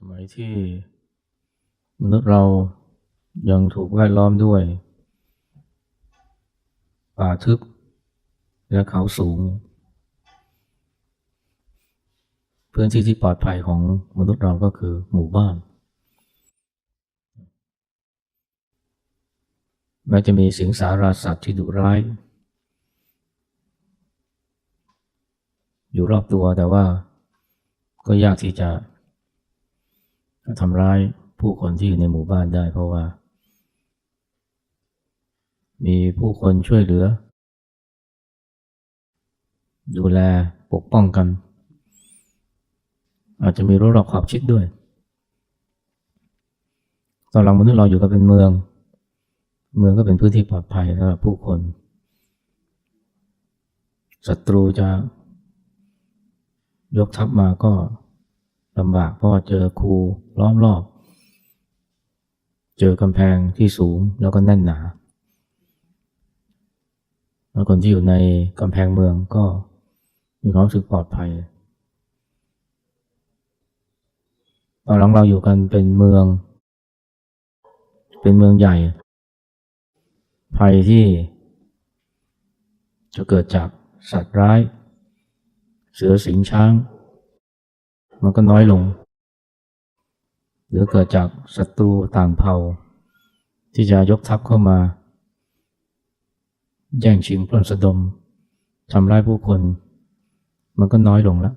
สมัยที่มนุษย์เรายังถูกแวดล้อมด้วย ป่าทึบและเขาสูง พื้นที่ที่ปลอดภัยของมนุษย์เราก็คือหมู่บ้าน แม้จะมีสิงสาราสัตว์ที่ดุร้าย อยู่รอบตัวแต่ว่าก็ยากที่จะ ทำร้ายผู้คนที่อยู่ในหมู่บ้านได้ เพราะว่า มีผู้คนช่วยเหลือ ดูแลปกป้องกัน อาจจะมีรั้วรอบขอบชิดด้วย ตอนหลังมนุษย์เราอยู่กันเป็นเมือง เมืองก็เป็นพื้นที่ปลอดภัยสำหรับผู้คนศัตรูจะยกทัพมาก็ ลำบากเพราะเจอครูล้อมรอบ เจอกำแพงที่สูงแล้วก็แน่นหนาแล้วคนที่อยู่ในกำแพงเมืองก็มีความรู้สึกปลอดภัยตอนหลังเราอยู่กันเป็นเมือง เป็นเมืองใหญ่ ภัยที่จะเกิดจากสัตว์ร้าย เสือสิงช้าง มันก็น้อยลง หรือเกิดจากศัตรูต่างเผ่า ที่จะยกทัพเข้ามา แย่งชิงปล้นสะดมทำร้ายผู้คน มันก็น้อยลงแล้ว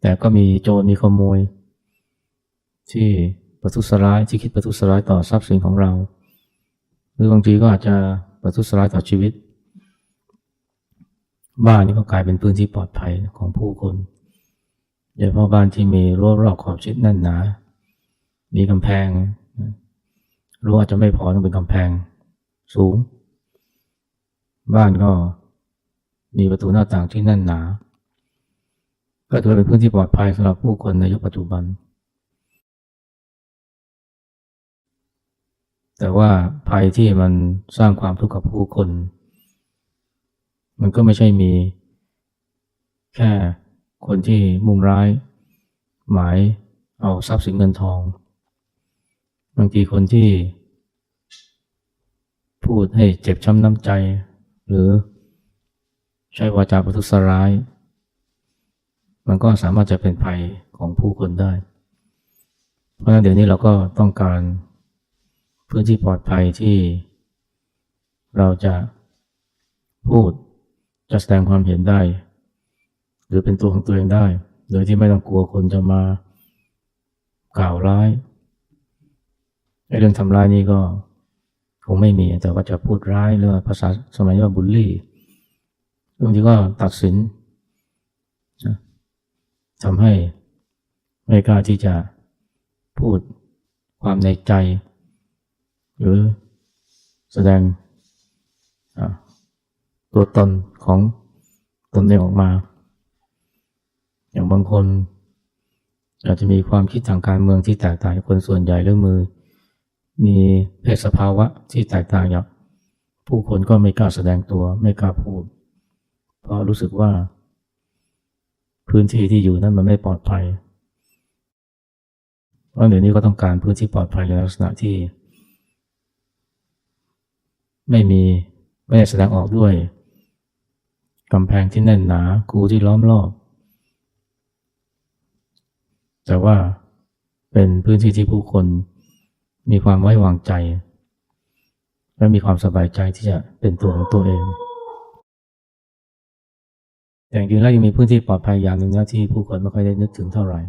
แต่ก็มีโจรมีขโมย ที่ประทุษร้ายที่คิดประทุษร้ายต่อทรัพย์สินของเรา หรือบางทีก็อาจจะประทุษร้ายต่อชีวิต บ้านนี่ก็กลายเป็นพื้นที่ปลอดภัยของผู้คนโดยเฉพาะบ้านที่มีรั้วรอบขอบชิดแน่นหนา มีกำแพงรั้วอาจจะไม่พอต้องเป็นกำแพงสูง บ้านก็มีประตูหน้าต่างที่แน่นหนา ก็ถือเป็นพื้นที่ปลอดภัยสำหรับผู้คนในยุคปัจจุบัน แต่ว่าภัยที่มันสร้างความทุกข์กับผู้คน มันก็ไม่ใช่มี แค่คนที่มุ่งร้าย หมายเอาทรัพย์สินเงินทอง บางทีคนที่ พูดให้เจ็บช้ำน้ำใจ หรือใช้วาจาประทุษร้าย มันก็สามารถจะเป็นภัยของผู้คนได้ เพราะฉะนั้นเดี๋ยวนี้เราก็ต้องการพื้นที่ปลอดภัยที่เราจะพูด จะแสดงความเห็นได้ หรือเป็นตัวของตัวเองได้ โดยที่ไม่ต้องกลัวคนจะมากล่าวร้ายไอ้เรื่องทำร้ายนี่ก็คงไม่มีแต่ว่าจะพูดร้ายหรือภาษาสมัยนี้ว่าบูลลี่บางทีก็ตัดสินทำให้ไม่กล้าที่จะพูดความในใจ หรือแสดง ตัวตนของตนเองออกมา อย่างบางคนอาจจะมีความคิดทางการเมืองที่แตกต่างจากคนส่วนใหญ่เรื่อมือ มีเพศสภาวะที่แตกต่างจากผู้คนก็ไม่กล้าแสดงตัวไม่กล้าพูด เพราะรู้สึกว่า พื้นที่ที่อยู่นั้นมันไม่ปลอดภัยเพราะเดี๋ยวนี้ก็ต้องการพื้นที่ปลอดภัยในลักษณะที่ ไม่มีไม่ได้แสดงออกด้วย กำแพงที่แน่นหนากูที่ล้อมรอบ แต่ว่าเป็นพื้นที่ที่ผู้คนมีความไว้วางใจ และมีความสบายใจที่จะเป็นตัวของตัวเองแต่จริงๆแล้วยังมีพื้นที่ปลอดภัยอย่างหนึ่งนะที่ผู้คนไม่ค่อยได้นึกถึงเท่าไหร่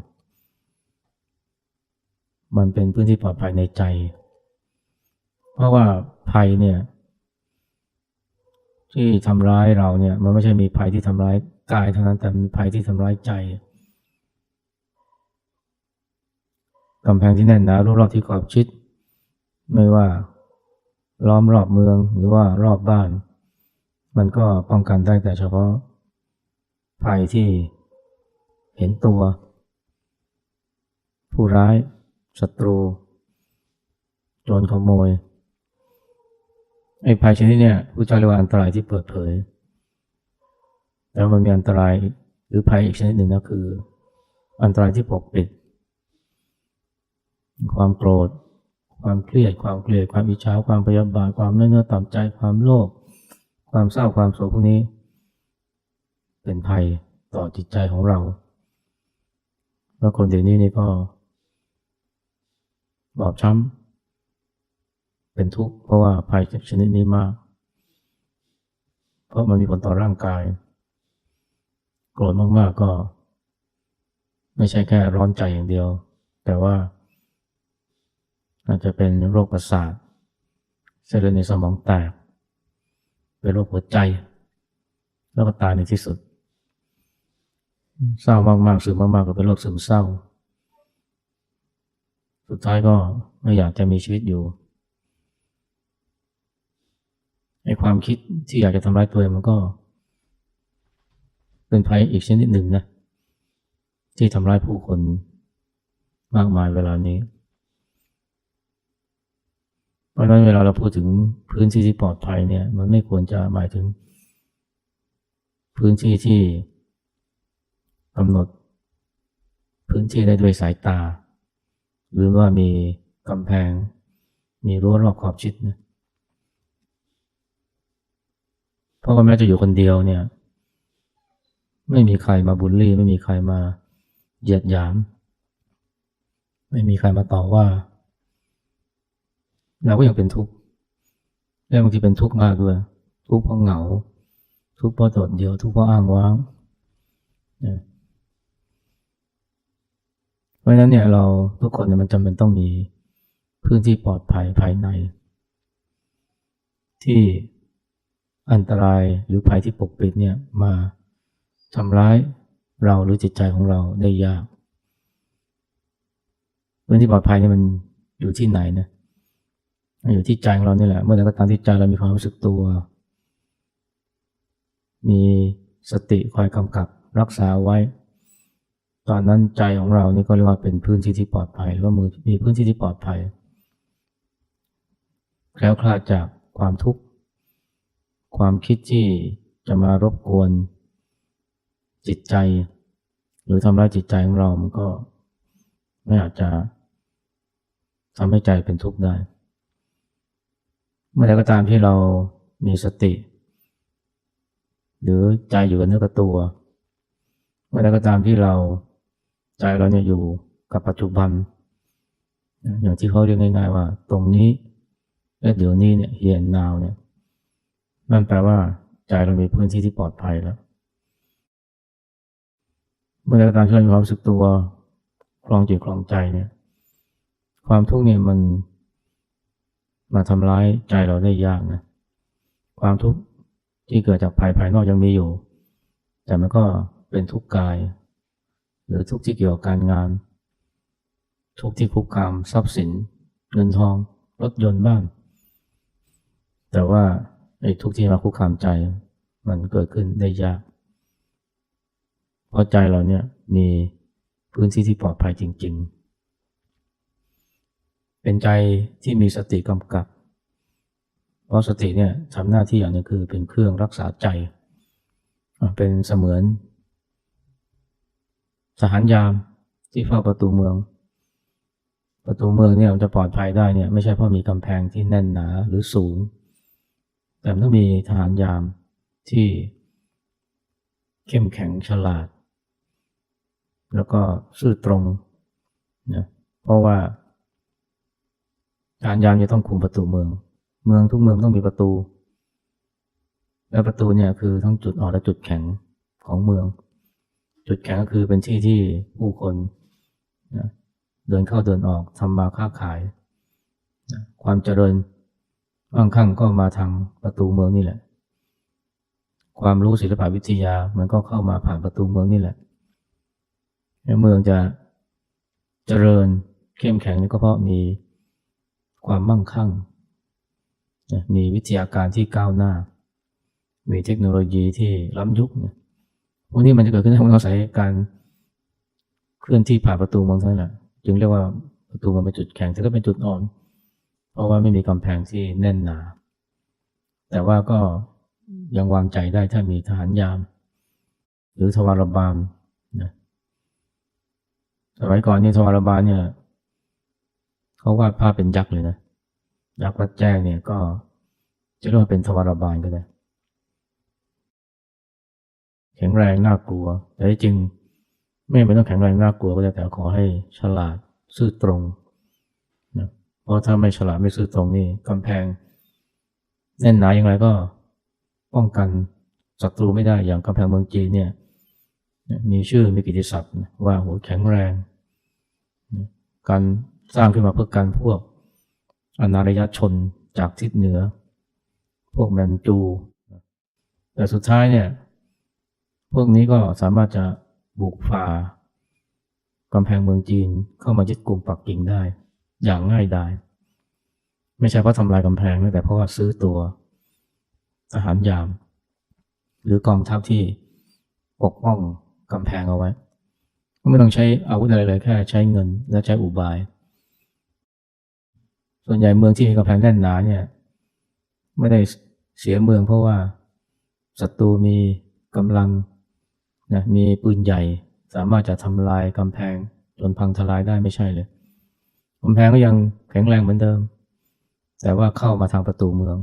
มันเป็นพื้นที่ปลอดภัยในใจ เพราะว่าภัยเนี่ย ที่ทำร้ายเราเนี่ย มันไม่ใช่มีภัยที่ทำร้ายกายเท่านั้นแต่มีภัยที่ทำร้ายใจกำแพงที่แน่นหนารูรอบที่ขอบชิด ไม่ว่าล้อมรอบเมืองหรือว่ารอบบ้าน มันก็ป้องกันได้แต่เฉพาะภัยที่เห็นตัว ผู้ร้ายศัตรู โจรขโมย ไอ้ภัยชนิดเนี่ยผู้เจ้าเรียกว่าอันตรายที่เปิดเผย แล้วมันมีอันตรายหรือภัยอีกชนิดหนึ่งก็คือ อันตรายที่ปกปิด ความโกรธ ความเครียด ความเกลียด ความอิจฉาความพยาบาท ความเนื้อเนื้อต่ำใจ ความโลภ ความเศร้า ความโศกพวกนี้ เป็นภัยต่อจิตใจของเรา แล้วคนเดี๋ยวนี้นี่ก็บอบช้ำ เป็นทุกข์เพราะว่าภัยชนิดนี้มาก เพราะมันมีผลต่อร่างกาย โกรธมากๆก็ ไม่ใช่แค่ร้อนใจอย่างเดียว แต่ว่า อาจจะเป็นโรคประสาทเส้นเลือดในสมองแตก เป็นโรคหัวใจ แล้วก็ตายในที่สุด เศร้ามากๆซึมมากๆก็เป็นโรคซึมเศร้า สุดท้ายก็ไม่อยากจะมีชีวิตอยู่ ไอ้ความคิดที่อยากจะทำร้ายตัวเองมันก็ เป็นภัยอีกชนิดหนึ่งนะที่ทำร้ายผู้คนมากมายเวลานี้ เพราะฉะนั้นเวลาเราพูดถึงพื้นที่ที่ปลอดภัยเนี่ย มันไม่ควรจะหมายถึง พื้นที่ที่กำหนด พื้นที่ได้ด้วยสายตา หรือว่ามีกำแพง มีรั้วรอบขอบชิดนะ เพราะว่าแม้จะอยู่คนเดียวเนี่ย ไม่มีใครมาบูลลี่ ไม่มีใครมาเหยียดหยาม ไม่มีใครมาต่อว่าเราก็ยังเป็นทุกข์และบางทีเป็นทุกข์มากด้วย ทุกข์เพราะเหงา ทุกข์เพราะโดดเดี่ยว ทุกข์เพราะอ้างว้างเนี่ยเพราะฉะนั้นเนี่ยเราทุกคนเนี่ยมันจำเป็นต้องมีพื้นที่ปลอดภัยภายใน ที่ อันตรายหรือภัยที่ปกปิดเนี่ยมาทำร้ายเราหรือจิตใจของเราได้ยากพื้นที่ปลอดภัยนี่มันอยู่ที่ไหนนะอยู่ที่ใจของเรานี่แหละ เมื่อใดก็ตามที่ใจเรามีความรู้สึกตัว มีสติคอยกำกับรักษาไว้ ตอนนั้นใจของเรานี่ก็เรียกว่าเป็นพื้นที่ที่ปลอดภัยหรือว่ามือมีพื้นที่ที่ปลอดภัยแคล้วคลาดจากความทุกข์ ความคิดที่จะมารบกวนจิตใจ หรือทำร้ายจิตใจของเรา มันก็ไม่อาจจะทำให้ใจเป็นทุกข์ได้ เมื่อใดก็ตามที่เรามีสติ หรือใจอยู่กับเนื้อกับตัว เมื่อใดก็ตามที่เราใจเราเนี่ยอยู่กับปัจจุบัน อย่างที่เขาเรียกง่าย ๆ ว่า ตรงนี้และเดี๋ยวนี้เนี่ยเฮียนนาวเนี่ย นั่นแปลว่าใจเรามีพื้นที่ที่ปลอดภัยแล้ว เมื่อเราตามที่เรามีความรู้สึกตัวคลองจิตคลองใจเนี่ย ความทุกข์เนี่ยมันมาทำร้ายใจเราได้ยากนะ ความทุกข์ที่เกิดจากภายภายนอกยังมีอยู่ แต่มันก็เป็นทุกข์กาย หรือทุกข์ที่เกี่ยวกับการงาน ทุกข์ที่คุกคามทรัพย์สิน เงินทองรถยนต์บ้าน แต่ว่า ไอ้ทุกที่มาคุกคามใจมันเกิดขึ้นได้ยาก เพราะใจเราเนี่ยมีพื้นที่ที่ปลอดภัยจริง ๆ เป็นใจที่มีสติกำกับ เพราะสติเนี่ยทำหน้าที่อย่างนึงคือเป็นเครื่องรักษาใจ เป็นเสมือน สหารยามที่เฝ้าประตูเมือง ประตูเมืองเนี่ยมันจะปลอดภัยได้เนี่ยไม่ใช่เพราะมีกำแพงที่แน่นหนาหรือสูง แต่ต้องมีทหารยามที่เข้มแข็งฉลาด แล้วก็ซื่อตรงนะเพราะว่าทหารยามจะต้องคุมประตูเมือง เมืองทุกเมืองต้องมีประตู และประตูเนี่ยคือทั้งจุดอ่อนและจุดแข็งของเมือง จุดแข็งก็คือเป็นที่ที่ผู้คนนะเดินเข้าเดินออกทำมาค้าขายนะความเจริญ บางครั้งก็มาทางประตูเมืองนี่แหละ ความรู้ศิลปวิทยามันก็เข้ามาผ่านประตูเมืองนี่แหละเมืองจะเจริญเข้มแข็งนี่ก็เพราะมีความมั่งคั่ง มีวิทยาการที่ก้าวหน้า มีเทคโนโลยีที่ล้ำยุคเนี่ยพวกนี้มันจะเกิดขึ้นได้เพราะอาศัยการเคลื่อนที่ผ่านประตูเมืองเท่านั้นแหละจึงเรียกว่าประตูมันเป็นจุดแข็งแต่ก็เป็นจุดอ่อน เพราะว่าไม่มีกำแพงที่แน่นหนา แต่ว่าก็ยังวางใจได้ถ้ามีทหารยาม หรือทวารบาลนะสมัยก่อนนี่ทวารบาลเนี่ยเขาวาดภาพเป็นยักษ์เลยนะยักษ์วัดแจ้งเนี่ยก็จะเรียกว่าเป็นทวารบาลก็ได้แข็งแรงน่ากลัว แต่จริงไม่เป็นต้องแข็งแรงน่ากลัวก็ได้แต่ขอให้ฉลาดซื่อตรง เพราะถ้าไม่ฉลาดไม่ซื่อตรงนี่กำแพง แน่นหนาอย่างไรก็ป้องกันศัตรูไม่ได้อย่างกำแพงเมืองจีนเนี่ยมีชื่อมีกิติศัพท์ว่าโหแข็งแรง การสร้างขึ้นมาเพื่อการพวกอนารยชนจากทิศเหนือ พวกแมนจู แต่สุดท้ายเนี่ยพวกนี้ก็สามารถจะบุกฝ่ากำแพงเมืองจีนเข้ามายึดกลุ่มปักกิ่งได้ อย่างง่ายดายไม่ใช่เพราะทำลายกำแพงนะแต่เพราะว่าซื้อตัวทหารยาม หรือกองทัพที่ปกป้องกำแพงเอาไว้ไม่ต้องใช้อาวุธอะไรเลยแค่ใช้เงินและใช้อุบาย ส่วนใหญ่เมืองที่มีกำแพงแน่นหนาเนี่ย ไม่ได้เสียเมืองเพราะว่าศัตรูมีกำลังนะมีปืนใหญ่ สามารถจะทำลายกำแพงจนพังทลายได้ไม่ใช่เลย กำแพงก็ยังแข็งแรงเหมือนเดิม แต่ว่าเข้ามาทางประตูเมือง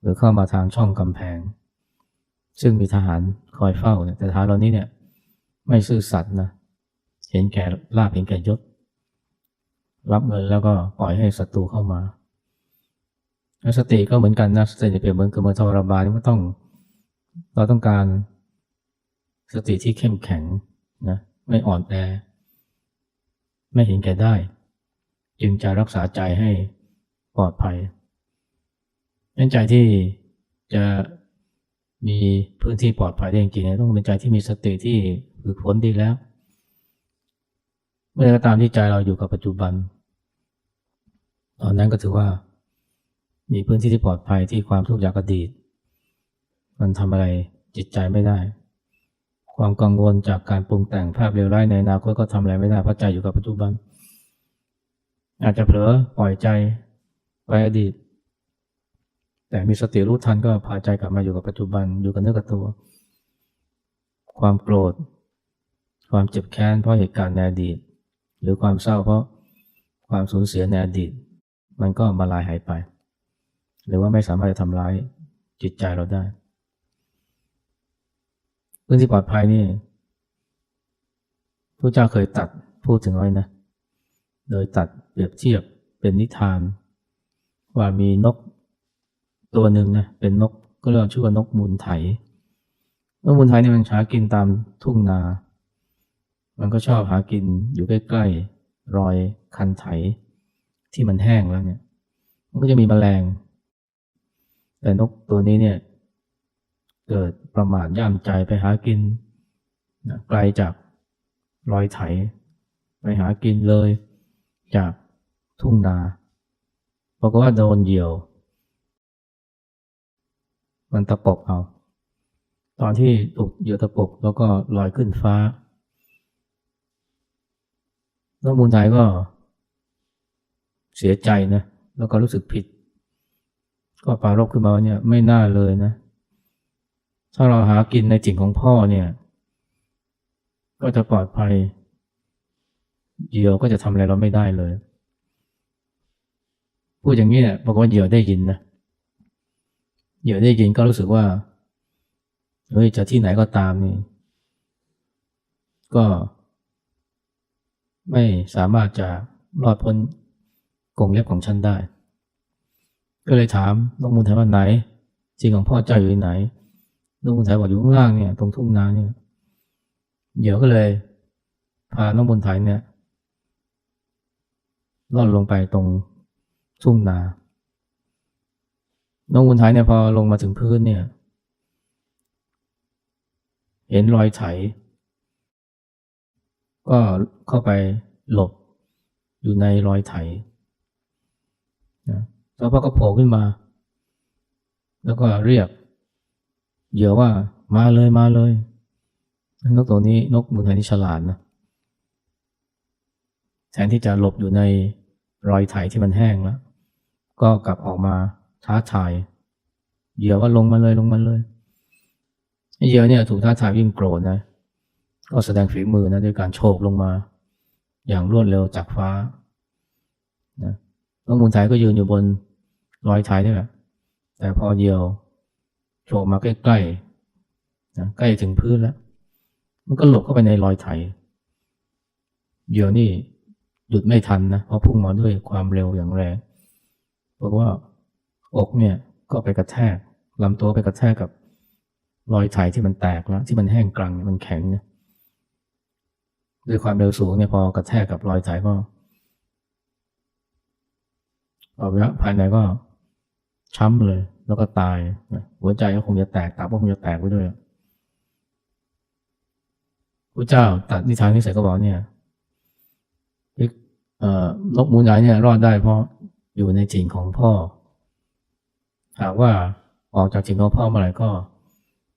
หรือเข้ามาทางช่องกำแพง ซึ่งมีทหารคอยเฝ้าเนี่ยแต่ทหารเหล่านี้เนี่ยไม่ซื่อสัตย์นะเห็นแก่ลาภเห็นแก่ยศ รับเงินแล้วก็ปล่อยให้ศัตรูเข้ามาแล้วสติก็เหมือนกันนะสติเปรียบเหมือนกับมือทรบาลนี่มันต้อง เราต้องการสติที่เข้มแข็งนะไม่อ่อนแอไม่เห็นแก่ได้ จึงจะรักษาใจให้ปลอดภัยเป็นใจที่จะมีพื้นที่ปลอดภัยได้จริงๆต้องเป็นใจที่มีสติที่ฝึกฝนดีแล้ว เมื่อก็ตามที่ใจเราอยู่กับปัจจุบัน ตอนนั้นก็ถือว่า มีพื้นที่ที่ปลอดภัยที่ความทุกข์จากอดีต มันทำอะไรจิตใจไม่ได้ ความกังวลจากการปรุงแต่งภาพเลวร้ายในอนาคตก็ทำอะไรไม่ได้เพราะใจอยู่กับปัจจุบัน อาจจะเผลอปล่อยใจไปอดีต แต่มีสติรู้ทันก็พาใจกลับมาอยู่กับปัจจุบันอยู่กับเนื้อกับตัว ความโกรธ ความเจ็บแค้นเพราะเหตุการณ์ในอดีต หรือความเศร้าเพราะความสูญเสียในอดีต มันก็มาลายหายไป หรือว่าไม่สามารถจะทำร้ายจิตใจเราได้พื้นที่ปลอดภัยนี่พระเจ้าเคยตัดพูดถึงไว้นะ โดยตัดเปรียบเทียบเป็นนิทาน ว่ามีนกตัวหนึ่งนะเป็นนกก็เรียกชื่อว่านกมูลไถนกมูลไถเนี่ยมันหากินตามทุ่งนา มันก็ชอบหากินอยู่ใกล้ๆรอยคันไถที่มันแห้งแล้วเนี่ย มันก็จะมีแมลง แต่นกตัวนี้เนี่ย เกิดประมาทย่ามใจไปหากินนะไกลจากรอยไถ ไปหากินเลย จากทุ่งนาปรากว่าโดนเหยี่ยว มันตะปบเอา ตอนที่ถูกเหยี่ยวตะปบแล้วก็ลอยขึ้นฟ้าน้องมูลไทยก็เสียใจนะ แล้วก็รู้สึกผิด ก็ปรารบขึ้นมาว่าเนี่ยไม่น่าเลยนะ ถ้าเราหากินในจิ่งของพ่อเนี่ย ก็จะปลอดภัย เหยี่ยวก็จะทำอะไรเราไม่ได้เลย พูดอย่างนี้เนี่ยบอกว่าเหยี่ยวได้ยินนะเหยี่ยวได้ยินก็รู้สึกว่าเฮ้ยจะที่ไหนก็ตามนี่ ก็ไม่สามารถจะรอดพ้นกงเล็บของฉันได้ ก็เลยถามนกมูลไทยว่าไหนจริงของพ่อเจ้าอยู่ไหนนกมูลไทยบอกอยู่ข้างล่างเนี่ย ตรงทุ่งนาเนี่ย เหยี่ยวก็เลยพานกมูลไทยเนี่ย ล่อนลงไปตรงทุ่งนา น้องบุญไทยเนี่ยพอลงมาถึงพื้นเนี่ย เห็นรอยไถ ก็เข้าไปหลบอยู่ในรอยไถนะแล้วพอก็โผล่ขึ้นมา แล้วก็เรียกเหยื่อว่ามาเลยมาเลยนกตัวนี้นกบุญไทยที่ฉลาดนะแทนที่จะหลบอยู่ใน รอยไถที่มันแห้งแล้ว ก็กลับออกมาท้าทายเหยื่อว่าลงมาเลยลงมาเลยเหยื่อเนี่ยถูกท้าทายยิ่งโกรธนะ ก็แสดงฝีมือนะด้วยการโฉบลงมา อย่างรวดเร็วจากฟ้านะหลวงปู่ไทยก็ยืนอยู่บนรอยไถนี่แหละแต่พอเหยี่ยวโฉบมาใกล้ๆนะใกล้ถึงพื้นแล้ว มันก็หลบเข้าไปในรอยไถเหยี่ยวนี่ หยุดไม่ทันนะเพราะพุ่งมาด้วยความเร็วอย่างแรงเพราะว่าอกเนี่ยก็ไปกระแทกลำตัวไปกระแทกกับรอยไถที่มันแตกแล้วที่มันแห้งกรังมันแข็งเนี่ยด้วยความเร็วสูงเนี่ยพอกระแทกกับรอยไถก็อวัยวะภายในก็ช้ำเลย แล้วก็ตาย หัวใจก็คงจะแตกตับก็คงจะแตกไปด้วยพระเจ้าตัดนิทานนี้เสร็จก็บอกเนี่ย นกมูลใหญ่เนี่ยรอดได้เพราะอยู่ในจิ่งของพ่อ หากว่าออกจากจิ่งของพ่อเมื่อไหร่ก็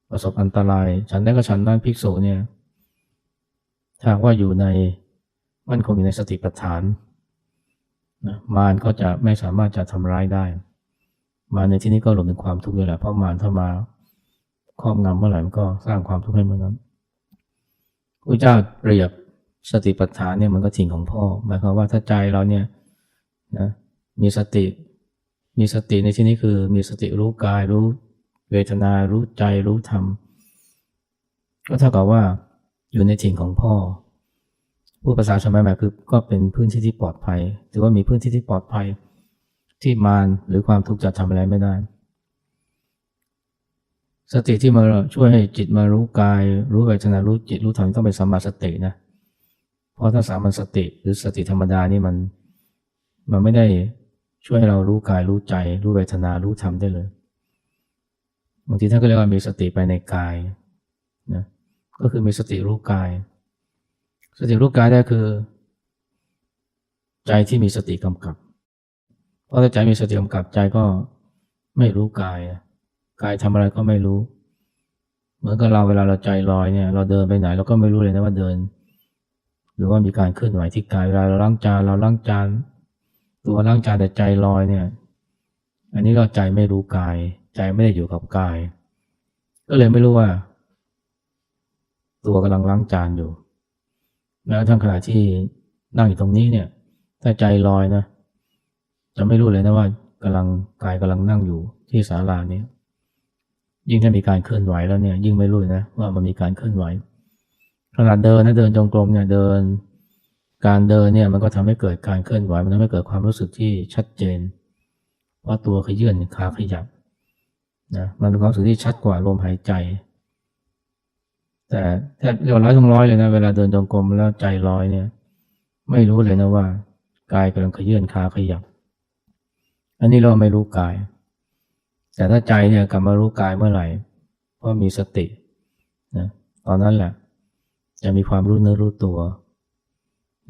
ประสบอันตราย ฉันได้ก็ฉันนั้นภิกษุเนี่ยถ้าว่าอยู่ในมั่นคงอยู่ในสติปัฏฐานนะมารก็จะไม่สามารถจะทำร้ายได้ มารในที่นี้ก็รวมถึงความทุกข์ด้วยแหละเพราะมารถ้ามาครอบงำเมื่อไหร่มันก็สร้างความทุกข์ให้เมื่อนั้นพระเจ้าเปรียบ สติปัฏฐานเนี่ยมันก็ถิ่งของพ่อ หมายความว่าถ้าใจเราเนี่ยนะมีสติ มีสติในที่นี้คือมีสติรู้กายรู้เวทนารู้ใจรู้ธรรม ก็เท่ากับว่าอยู่ในถิ่นของพ่อ ผู้ภาษาสมัยใหม่คือก็เป็นพื้นที่ที่ปลอดภัยถือว่ามีพื้นที่ที่ปลอดภัย ที่มารหรือความทุกข์จะทำอะไรไม่ได้ สติที่มาช่วยให้จิตมารู้กาย รู้เวทนารู้จิตรู้ธรรมต้องเป็นสัมมาสตินะ เพราะถ้าสามัญสติหรือสติธรรมดานี่มันมันไม่ได้ช่วยให้เรารู้กายรู้ใจ รู้เวทนารู้ธรรมได้เลยบางทีท่านก็เรียกว่ามีสติไปในกายนะก็คือมีสติรู้กาย สติรู้กายได้คือ ใจที่มีสติกำกับ เพราะถ้าใจมีสติกำกับใจก็ไม่รู้กาย กายทำอะไรก็ไม่รู้ เหมือนกับเราเวลาเราใจลอยเนี่ย เราเดินไปไหนเราก็ไม่รู้เลยนะว่าเดิน หรือว่ามีการเคลื่อนไหวที่กายเวลาเราล้างจานเราล้างจานตัวล้างจานแต่ใจลอยเนี่ย อันนี้เราใจไม่รู้กาย ใจไม่ได้อยู่กับกาย ก็เลยไม่รู้ว่า ตัวกำลังล้างจานอยู่แล้วทั้งขณะที่นั่งอยู่ตรงนี้เนี่ย ถ้าใจลอยนะจะไม่รู้เลยนะว่ากำลังกายกำลังนั่งอยู่ที่ศาลานี้ยิ่งถ้ามีการเคลื่อนไหวแล้วเนี่ย ยิ่งไม่รู้นะว่ามันมีการเคลื่อนไหว ขนาดเดินนะเดินจงกรมเนี่ยเดิน การเดินเนี่ยมันก็ทำให้เกิดการเคลื่อนไหวมันทำให้เกิดความรู้สึกที่ชัดเจน ว่าตัวขยื่นขาขยับนะมันเป็นความรู้สึกที่ชัดกว่าลมหายใจ แต่แทบเรียกร้อยทั้งร้อยเลยนะเวลาเดินจงกรมแล้วใจลอยเนี่ย ไม่รู้เลยนะว่ากายกำลังขยื่นขาขยับ อันนี้เราไม่รู้กาย แต่ถ้าใจเนี่ยกลับมารู้กายเมื่อไหร่ว่ามีสตินะตอนนั้นแหละ จะมีความรู้เนื้อรู้ตัว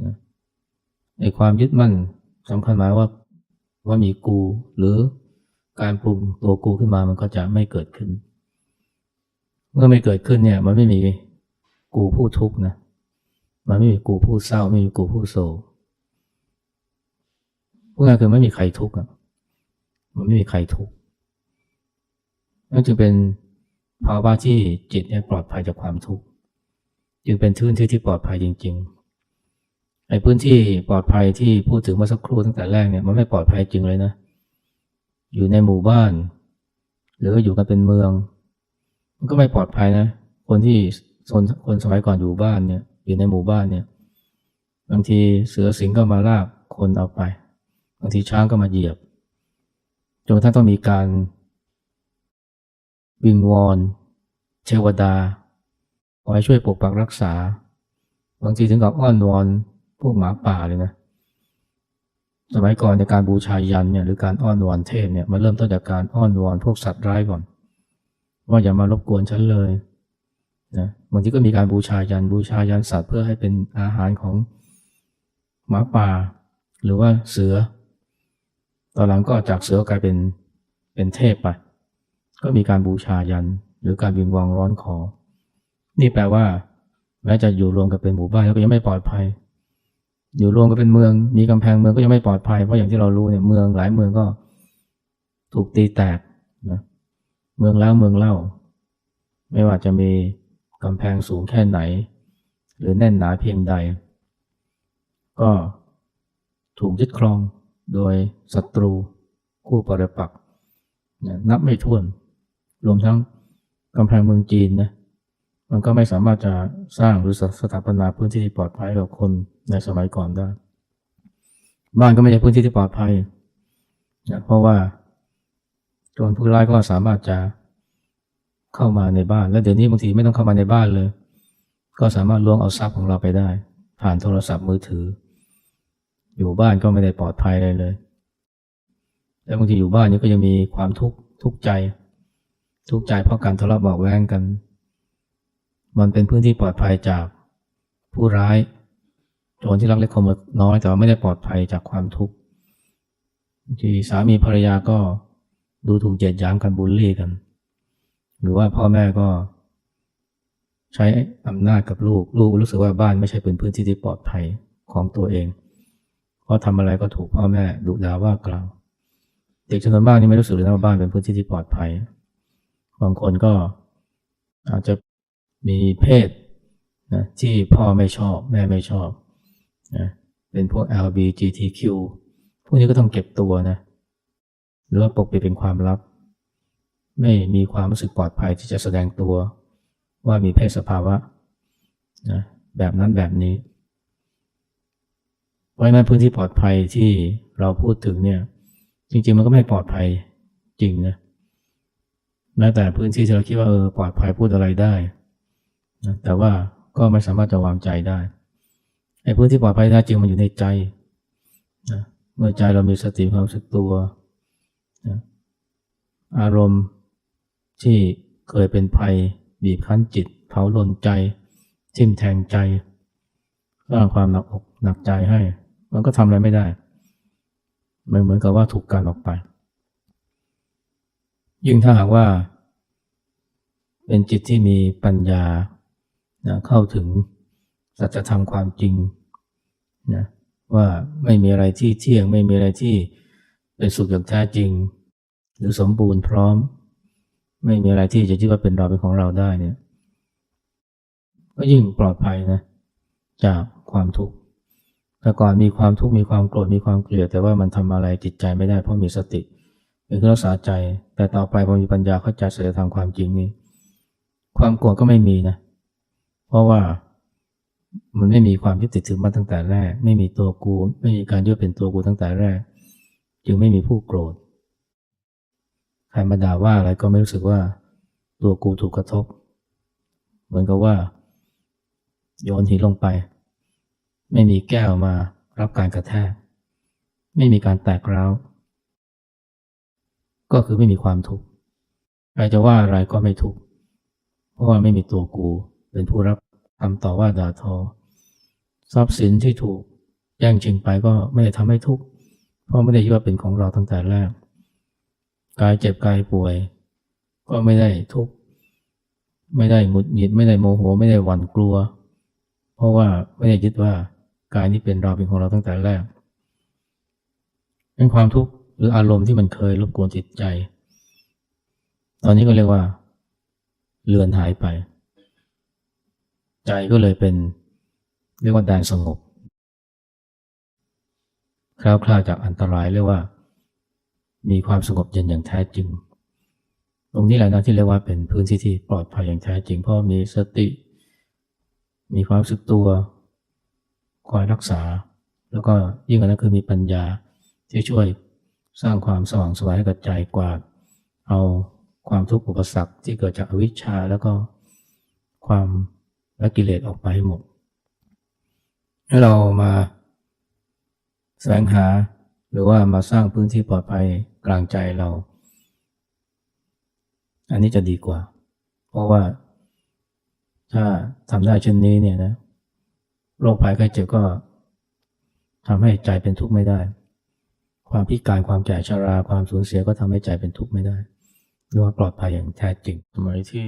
นะในความยึดมั่นสำคัญหมายว่าว่ามีกูหรือการปรุงตัวกูขึ้นมามันก็จะไม่เกิดขึ้น เมื่อไม่เกิดขึ้นเนี่ย มันไม่มีกูผู้ทุกข์นะมันไม่มีกูผู้เศร้า ไม่มีกูผู้โศกพวกนั้นคือไม่มีใครทุกข์อะมันไม่มีใครทุกข์นั่นจึงเป็นภาวะที่จิตเนี่ยปลอดภัยจากความทุกข์ จึงเป็นพื้นที่ที่ปลอดภัยจริง ๆ ไอ้พื้นที่ปลอดภัยที่พูดถึงเมื่อสักครู่ตั้งแต่แรกเนี่ยมันไม่ปลอดภัยจริงเลยนะ อยู่ในหมู่บ้าน หรืออยู่กันเป็นเมือง มันก็ไม่ปลอดภัยนะ คนที่คนคนสมัยก่อนอยู่บ้านเนี่ย อยู่ในหมู่บ้านเนี่ย บางทีเสือสิงก็มาลากคนเอาไป บางทีช้างก็มาเหยียบจนท่านต้องมีการวิงวอนเทวดา ขอให้ช่วยปกปักรักษา บางทีถึงกับอ้อนวอนพวกหมาป่าเลยนะ สมัยก่อนในการบูชายันเนี่ยหรือการอ้อนวอนเทพเนี่ยมันเริ่มต้นจากการอ้อนวอนพวกสัตว์ร้ายก่อน ว่าอย่ามารบกวนฉันเลยนะบางทีก็มีการบูชายันบูชายันสัตว์เพื่อให้เป็นอาหารของหมาป่า หรือว่าเสือ ตอนหลังก็จากเสือกลายเป็นเป็นเทพไป ก็มีการบูชายันหรือการวิงวองร้อนขอ นี่แปลว่า แม้จะอยู่รวมกันเป็นหมู่บ้านก็ยังไม่ปลอดภัย อยู่รวมกันเป็นเมือง มีกำแพงเมืองก็ยังไม่ปลอดภัยเพราะอย่างที่เรารู้เนี่ยเมืองหลายเมืองก็ ถูกตีแตกนะเมืองแล้วเมืองเล่า ไม่ว่าจะมีกำแพงสูงแค่ไหน หรือแน่นหนาเพียงใด ก็ถูกยึดครองโดยศัตรูคู่ปรปักษ์นับไม่ถ้วน รวมทั้งกำแพงเมืองจีนนะ มันก็ไม่สามารถจะสร้างหรือสถาปนาพื้นที่ที่ปลอดภัยให้กับคนในสมัยก่อนได้ บ้านก็ไม่ใช่พื้นที่ที่ปลอดภัยนะเพราะว่าโจรผู้ร้ายก็สามารถจะเข้ามาในบ้าน และเดี๋ยวนี้บางทีไม่ต้องเข้ามาในบ้านเลย ก็สามารถล้วงเอาทรัพย์ของเราไปได้ ผ่านโทรศัพท์มือถือ อยู่บ้านก็ไม่ได้ปลอดภัยเลยเลย แล้วบางทีอยู่บ้านนี้ก็ยังมีความทุกข์ทุกข์ใจ ทุกข์ใจเพราะการทะเลาะเบาแว้งกัน มันเป็นพื้นที่ปลอดภัยจากผู้ร้ายโจรที่รักเล็กขโมยน้อยแต่ว่าไม่ได้ปลอดภัยจากความทุกข์บางทีสามีภรรยาก็ดูถูกเหยียดยามกันบูลลี่กัน หรือว่าพ่อแม่ก็ ใช้อำนาจกับลูก ลูกรู้สึกว่าบ้านไม่ใช่เป็นพื้นที่ที่ปลอดภัยของตัวเองเพราะทำอะไรก็ถูกพ่อแม่ดุด่าว่ากล่าวเด็กจำนวนมากนี่ไม่รู้สึกเลยนะว่าบ้านเป็นพื้นที่ที่ปลอดภัย บางคนก็อาจจะ มีเพศนะที่พ่อไม่ชอบแม่ไม่ชอบนะเป็นพวก LGBTQ พวกนี้ก็ต้องเก็บตัวนะหรือว่าปกปิดเป็นความลับ ไม่มีความรู้สึกปลอดภัยที่จะแสดงตัว ว่ามีเพศสภาวะนะแบบนั้นแบบนี้ เพราะฉะนั้นพื้นที่ปลอดภัยที่เราพูดถึงเนี่ย จริงๆมันก็ไม่ปลอดภัยจริงนะแม้แต่พื้นที่ที่เราคิดว่าเออปลอดภัยพูดอะไรได้ แต่ว่าก็ไม่สามารถจะวางใจได้ไอ้พื้นที่ปลอดภัยแท้จริงมันอยู่ในใจนะเมื่อใจเรามีสติความรู้สึกตัวนะอารมณ์ที่เคยเป็นภัย บีบคั้นจิตเผาลนใจ ทิ่มแทงใจสร้างความหนักอกหนักใจให้ มันก็ทำอะไรไม่ได้มันเหมือนกับว่าถูกการออกไป ยิ่งถ้าหากว่า เป็นจิตที่มีปัญญา นะเข้าถึงสัจธรรมความจริงนะว่าไม่มีอะไรที่เที่ยง ไม่มีอะไรที่เป็นสุขอย่างแท้จริง หรือสมบูรณ์พร้อม ไม่มีอะไรที่จะคิดว่าเป็นเราเป็นของเราได้เนี่ยก็ยิ่งปลอดภัยนะจากความทุกข์แต่ก่อนมีความทุกข์มีความโกรธมีความเกลียด แต่ว่ามันทำอะไรจิตใจไม่ได้เพราะมีสติเป็นเครื่องรักษาใจ แต่ต่อไปพอมีปัญญาเข้าใจสัจธรรมความจริงนี้ ความโกรธก็ไม่มีนะ เพราะว่ามันไม่มีความยึดติดถือมาตั้งแต่แรก ไม่มีตัวกู ไม่มีการยึดเป็นตัวกูตั้งแต่แรก จึงไม่มีผู้โกรธใครมาด่าว่าอะไรก็ไม่รู้สึกว่าตัวกูถูกกระทบ เหมือนกับว่า โยนหินลงไป ไม่มีแก้วมารับการกระแทก ไม่มีการแตกร้าว ก็คือไม่มีความทุกข์ใครจะว่าอะไรก็ไม่ทุกข์เพราะว่าไม่มีตัวกู เป็นผู้รับคำต่อว่าด่าทอ ทรัพย์สินที่ถูกแย่งชิงไปก็ไม่ได้ทำให้ทุกข์เพราะไม่ได้คิดว่าเป็นของเราตั้งแต่แรกกายเจ็บกายป่วย ก็ไม่ได้ทุกข์ไม่ได้หงุดหงิดไม่ได้โมโห ไม่ได้หวั่นกลัว เพราะว่าไม่ได้ยึดว่ากายนี้เป็นเราเป็นของเราตั้งแต่แรกเป็นความทุกข์หรืออารมณ์ที่มันเคยรบกวนจิตใจ ตอนนี้ก็เรียกว่า เลือนหายไป ใจก็เลยเป็นเรียกว่าแดนสงบคลาวคลาดจากอันตรายเรียกว่า มีความสงบเย็นอย่างแท้จริง ตรงนี้แหละนะที่เรียกว่าเป็นพื้นที่ที่ปลอดภัยอย่างแท้จริง เพราะมีสติ มีความรู้สึกตัวคอยรักษา แล้วก็ยิ่งกว่านั้นคือมีปัญญาที่ช่วยสร้างความสว่างไสวายให้กับใจกว่า เอาความทุกข์อุปสรรคที่เกิดจากอวิชชา แล้วก็ความ และกิเลสออกไปให้หมดให้เรามาแสวงหาหรือว่ามาสร้างพื้นที่ปลอดภัยกลางใจเรา อันนี้จะดีกว่า เพราะว่าถ้าทำได้เช่นนี้เนี่ยนะโรคภัยไข้เจ็บก็ทำให้ใจเป็นทุกข์ไม่ได้ ความพิการความแก่ชรา ความสูญเสียก็ทำให้ใจเป็นทุกข์ไม่ได้เรียกว่าปลอดภัยอย่างแท้จริงสมัยที่